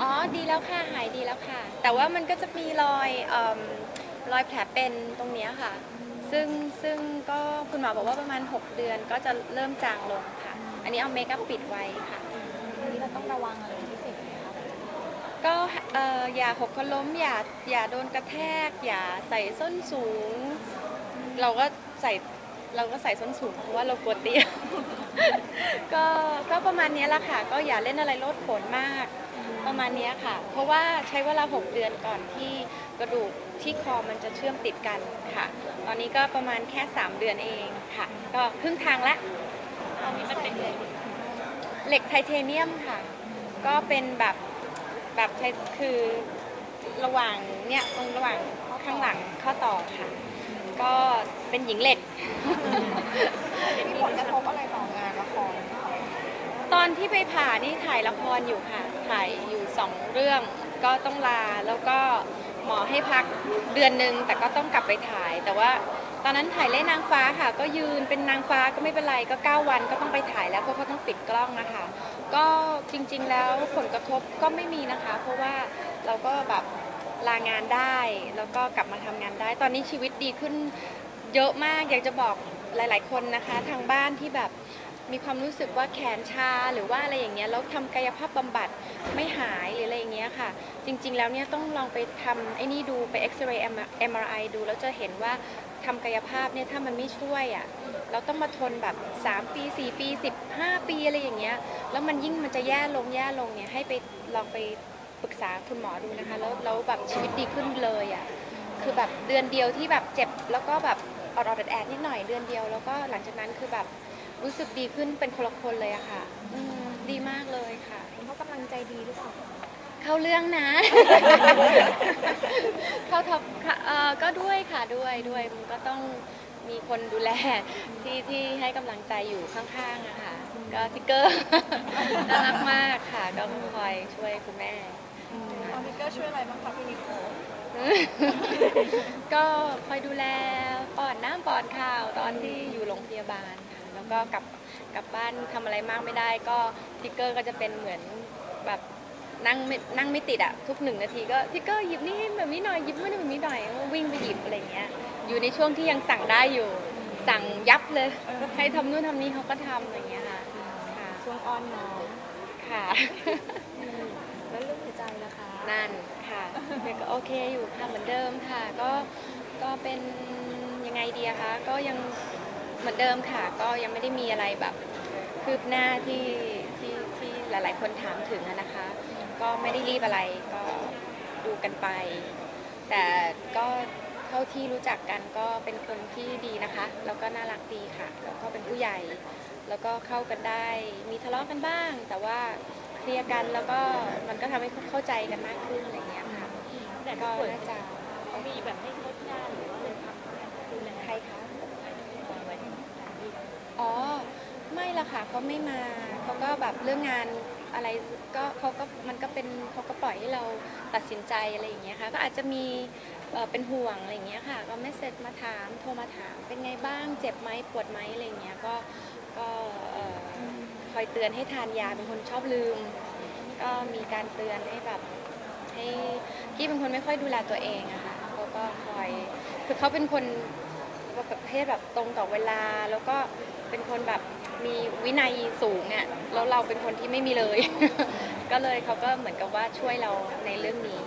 อ๋อดีแล้วค่ะหายดีแล้วค่ะ แต่ว่ามันก็จะมีรอยเอิ่มรอยแผลเป็นตรงเนี้ยค่ะ ซึ่งซึ่งก็คุณหมอบอกว่าประมาณ 6 เดือนก็จะเริ่มจางลงค่ะ อันนี้เอาเมคอัพปิดไว้ค่ะทีนี้เราต้องระวังอะไรเป็นพิเศษไหมคะก็เอ่ออย่าหกล้มอย่าอย่าโดนกระแทก อย่าใส่ส้นสูง เราก็ใส่เราก็ใส่ส้นสูงเพราะว่าเรากลัวเตี้ยก็ก็ประมาณเนี้ยแหละค่ะ ก็อย่าเล่นอะไรโลดโผนมาก ประมาณเนี้ยค่ะ เพราะว่าใช้เวลา 6 เดือนก่อนที่กระดูกที่คอมันจะเชื่อมติดกันค่ะ ตอนนี้ก็ประมาณแค่ 3 เดือนเองค่ะ ก็ครึ่งทางละตอนนี้มันเป็นเลยเหล็กไทเทเนียมค่ะ ก็เป็นแบบแบบใช้คือระหว่างเนี่ยตรงระหว่างข้างหลังข้อต่อค่ะ ก็เป็นหญิงเหล็ก มีผลกระทบอะไรต่องานละครไหมคะ ตอนที่ไปผ่านี่ถ่ายละครอยู่ค่ะ ถ่ายอยู่สองเรื่องก็ต้องลาแล้วก็หมอให้พักเดือนหนึ่งแต่ก็ต้องกลับไปถ่าย แต่ว่าตอนนั้นถ่ายเล่นนางฟ้าค่ะ ก็ยืนเป็นนางฟ้าก็ไม่เป็นไรก็ 9 วันก็ต้องไปถ่ายแล้วเพราะเขาต้องปิดกล้องนะคะ ก็จริงๆแล้วผลกระทบก็ไม่มีนะคะ เพราะว่าเราก็แบบลางานได้ แล้วก็กลับมาทำงานได้ ตอนนี้ชีวิตดีขึ้นเยอะมากอยากจะบอกหลาย ๆ คนนะคะ ทางบ้านที่แบบ มีความรู้สึกว่าแขนชาหรือว่าอะไรอย่างเงี้ยแล้วทำกายภาพบำบัดไม่หายหรืออะไรอย่างเงี้ยค่ะ จริง ๆ แล้วเนี่ยต้องลองไปทำไอ้นี่ดูไปเอ็กซเรย์ MRI ดู แล้วจะเห็นว่าทำกายภาพเนี่ยถ้ามันไม่ช่วยอะเราต้องมาทนแบบ 3 ปี 4 ปี 15 ปีอะไรอย่างเงี้ยแล้วมันยิ่งมันจะแย่ลงแย่ลงเนี่ยให้ไปลองไปปรึกษาคุณหมอดูนะคะ แล้วแล้วแบบชีวิตดีขึ้นเลยอะคือแบบเดือนเดียวที่แบบเจ็บแล้วก็แบบ ออดอดแอดๆนิดหน่อยเดือนเดียว แล้วก็หลังจากนั้นคือแบบรู้สึกดีขึ้นเป็นคนละคนเลยอะค่ะอืมดีมากเลยค่ะคุณพ่อกำลังใจดีหรือเปล่าคะเข้าเรื่องนะ เข้าท็อปค่ะเอ่อก็ด้วยค่ะด้วยด้วยมันก็ต้องมีคนดูแลที่ที่ให้กำลังใจอยู่ข้างๆอะค่ะ ก็ทิกเกอร์ น่ารักมากค่ะ ก็คอยช่วยคุณแม่ตอนนี้ก็ช่วยอะไรบ้างคะพี่นิโคก็คอยดูแล ป้อนน้ำป้อนข้าวตอนที่อยู่โรงพยาบาลค่ะแล้วก็กลับกลับบ้านทำอะไรมากไม่ได้ ก็ทิกเกอร์ก็จะเป็นเหมือนแบบนั่งไม่นั่งไม่ติดอะทุกหนึ่งนาทีก็ทิกเกอร์หยิบนี่ให้แบบนี้หน่อยหยิบนู่นให้แบบนี้หน่อยก็วิ่งไปหยิบอะไรเงี้ย อยู่ในช่วงที่ยังสั่งได้อยู่ สั่งยับเลยให้ทำนู่นทำนี่เขาก็ทำอะไรเงี้ยค่ะค่ะช่วงอ้อนน้องค่ะแล้วเรื่องหัวใจล่ะคะนั่นค่ะแต่ก็โอเคอยู่ค่ะเหมือนเดิมค่ะ ก็ก็เป็น ยังไงดีอะคะก็ยังเหมือนเดิมค่ะ ก็ยังไม่ได้มีอะไรแบบคืบหน้าที่ที่ที่หลาย ๆ คนถามถึงอะนะคะ ก็ไม่ได้รีบอะไรก็ดูกันไป แต่ก็เท่าที่รู้จักกันก็เป็นคนที่ดีนะคะ แล้วก็น่ารักดีค่ะ แล้วก็เป็นผู้ใหญ่ แล้วก็เข้ากันได้ มีทะเลาะกันบ้าง แต่ว่าเคลียร์กันแล้วก็มันก็ทำให้เข้าใจกันมากขึ้นอะไรอย่างเงี้ยค่ะแต่ก็ก็น่าจะ เขามีแบบให้ลดงานหรือว่าเป็นทำดูแล ใครคะไว้ที่ที่อ๋อ ไม่ละค่ะเขาไม่มาเขาก็แบบเรื่องงานอะไรก็เขาก็มันก็เป็นเขาก็ปล่อยให้เราตัดสินใจอะไรอย่างเงี้ยค่ะ ก็อาจจะมีเอ่อเป็นห่วงอะไรอย่างเงี้ยค่ะ ก็ไม่เสร็จมาถามโทรมาถามเป็นไงบ้างเจ็บไหมปวดไหมอะไรอย่างเงี้ยก็ก็เอ่อคอยเตือนให้ทานยาเป็นคนชอบลืม ก็มีการเตือนให้แบบให้กี้เป็นคนไม่ค่อยดูแลตัวเองอะค่ะ ก็คอย คือเขาเป็นคนประเภทแบบตรงต่อเวลา แล้วก็เป็นคนแบบมีวินัยสูงเนี่ยแล้วเราเป็นคนที่ไม่มีเลย ก็เลยเขาก็เหมือนกับว่าช่วยเราในเรื่องนี้